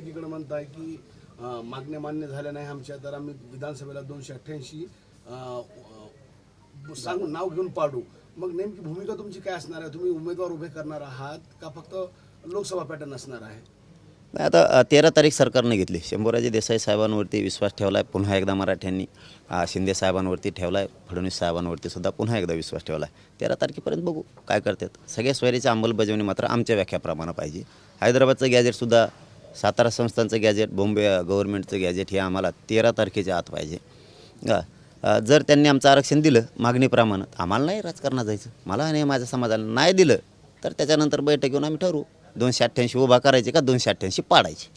एकीकडे म्हणताय की मागण्या मान्य झाल्या नाही आमच्या तर आम्ही विधानसभेला दोनशे अठ्ठ्याऐंशी सांगून नाव घेऊन पाडू. मग नेमकी भूमिका तुमची काय असणार आहे? तुम्ही उमेदवार उभे करणार आहात का फक्त लोकसभा पॅटर्न असणार आहे? नाही आता तेरा तारीख सरकारने घेतली. शंभूराजे देसाई साहेबांवरती विश्वास ठेवला आहे पुन्हा एकदा मराठ्यांनी शिंदे साहेबांवरती ठेवला आहे फडणवीस साहेबांवरती सुद्धा पुन्हा एकदा विश्वास ठेवला आहे तेरा तारखेपर्यंत बघू काय करतात. सगळ्या स्वैरीची अंमलबजावणी मात्र आमच्या व्याख्याप्रमाणे पाहिजे. हैदराबादचं गॅजेटसुद्धा सातारा संस्थांचं गॅजेट बॉम्बे गव्हर्नमेंटचं गॅजेट हे आम्हाला तेरा तारखेच्या आत पाहिजे. का जर त्यांनी आमचं आरक्षण दिलं मागणीप्रमाणे आम्हाला नाही राजकारणात जायचं. मला आणि माझ्या समाजाला नाही दिलं तर त्याच्यानंतर बैठक घेऊन आम्ही ठरवू. दोनशे अठ्ठ्याऐंशी उभा करायची का दोनशे अठ्ठ्याऐंशी पाडायची?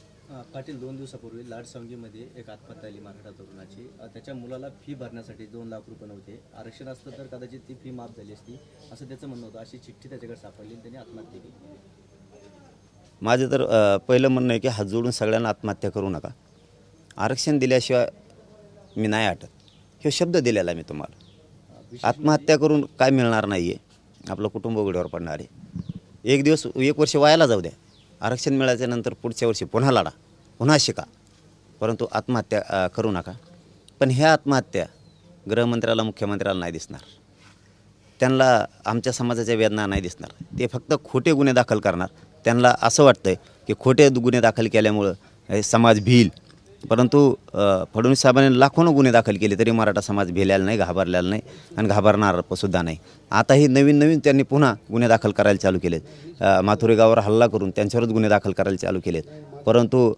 पाटील दोन दिवसापूर्वी लाडसांगीमध्ये एक आत्महत्या आली मराठा तरुणाची त्याच्या मुलाला फी भरण्यासाठी दोन लाख रुपये नव्हते. आरक्षण असलं तर कदाचित ती फी माफ झाली असती असं त्याचं म्हणणं होतं. अशी चिठ्ठी त्याच्याकडे सापडली आणि त्याने आत्महत्या केली. माझं तर पहिलं म्हणणं आहे की हात जोडून सगळ्यांना आत्महत्या करू नका. आरक्षण दिल्याशिवाय मी नाही आटत हे शब्द दिलेला आहे मी तुम्हाला. आत्महत्या करून काय मिळणार नाही आहे आपलं कुटुंब उघड्यावर पडणार आहे. एक दिवस एक वर्ष वायाला जाऊ द्या. आरक्षण मिळाल्याच्यानंतर पुढच्या वर्षी पुन्हा लढा. पुन्हा शिका. परंतु आत्महत्या करू नका. पण ह्या आत्महत्या गृहमंत्र्याला मुख्यमंत्र्याला नाही दिसणार. त्यांना आमच्या समाजाच्या वेदना नाही दिसणार. ते फक्त खोटे गुन्हे दाखल करणार. त्यांना असं वाटतंय की खोटे गुन्हे दाखल केल्यामुळं हे समाज भिल. परंतु अ, फडणवीस साहेबांनी लाखोनं गुन्हे दाखल केले तरी मराठा समाज भिलेला नाही घाबरलेला नाही आणि घाबरणार सुद्धा नाही. आताही नवीन नवीन त्यांनी पुन्हा गुन्हे दाखल करायला चालू केलेत. माथुरेगावर हल्ला करून त्यांच्यावरच गुन्हे दाखल करायला चालू केलेत. परंतु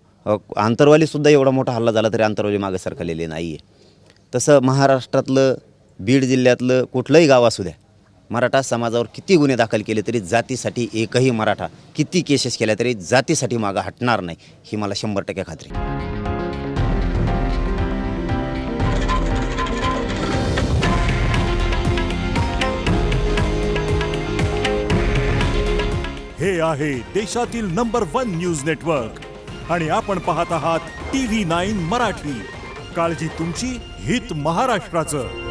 आंतरवालीसुद्धा एवढा मोठा हल्ला झाला तरी आंतरवाली मागे सरकलेली नाही आहे तसं महाराष्ट्रातलं बीड जिल्ह्यातलं कुठलंही गाव असू द्या मराठा समाजावर किती गुन्हे दाखल केले तरी जातीसाठी एकही मराठा किती केसेस केल्या तरी जातीसाठी मागं हटणार नाही ही मला शंभर टक्के खात्री हे आहे देशातील नंबर वन न्यूज नेटवर्क आणि आपण पाहत आहात टी व्ही नाईन मराठी. काळजी तुमची हित महाराष्ट्राचं.